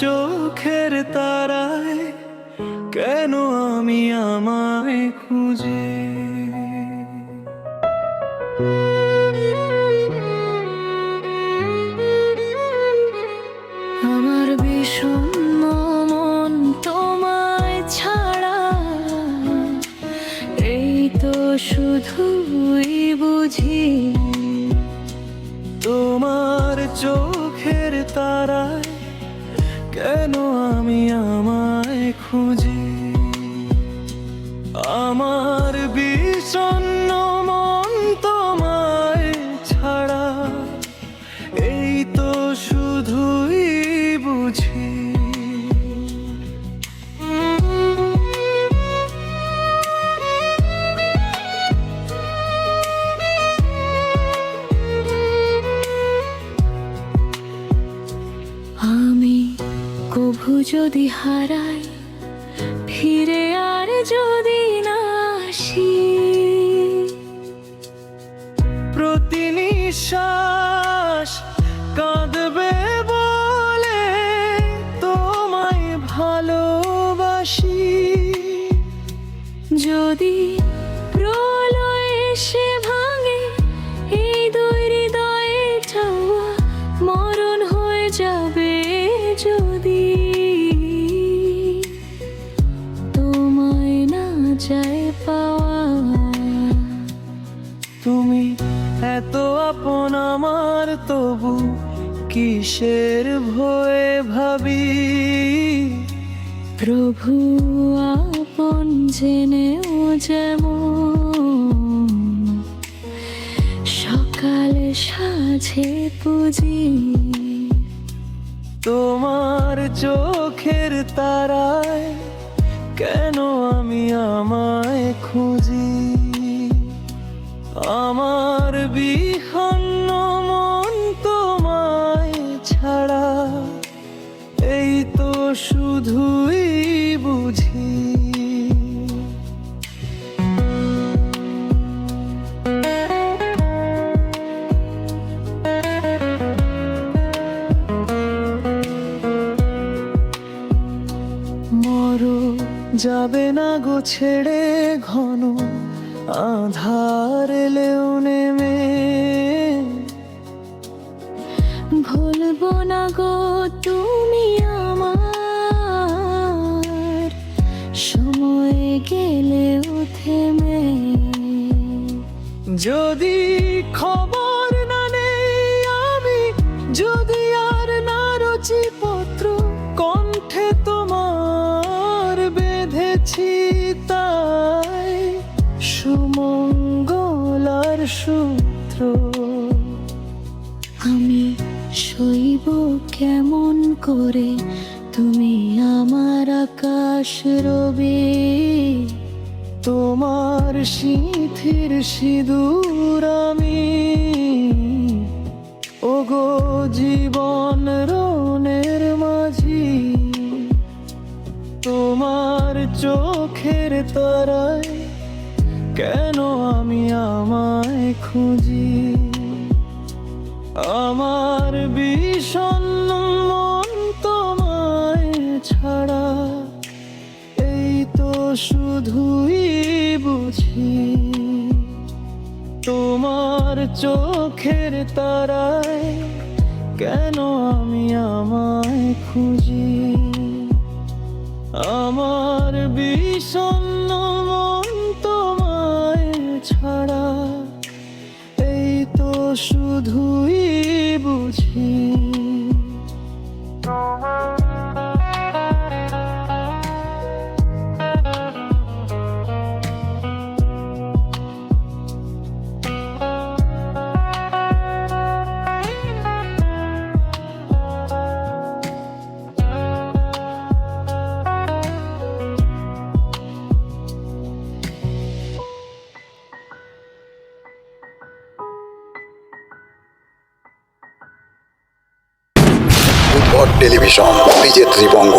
চোখের তারায় কেন আমি আমায় খুঁজে? আমার বিষণ্ণ মন তোমায় ছাড়া এই তো শুধুই বুঝি। তোমার চোখের তারায় কেন আমি আমায় খুঁজি? আমার বিষণ্ণ যদি হারাই আপন আমার তবু কিসের ভয়ে ভাবি? প্রভু আপন জেনেও যেমন সকালে সাঝে পুজি। তোমার চোখের তারায় কেন আমি আমায় খুঁজি? আমার বিহন্ন শুধুই বুঝি। মরো যাবে না গো ছেড়ে ঘন আধার আমি সইব কেমন করে? তুমি আমার আকাশ রবি। তোমার সিথির সিঁদুর আমি। ওগো জীবন রনের মাঝি। তোমার চোখের তারায় কেন আমি আমায় খুঁজি? আমার বিষণ্ণ মন তোমায় ছাড়া। এই তো শুধুই বুঝি। তোমার চোখের তারায় কেন আমি আমায় খুঁজি? আমার বিষণ্ণ শুধুই বুঝি। টেলিভিশন বিজে ত্রিবঙ্গ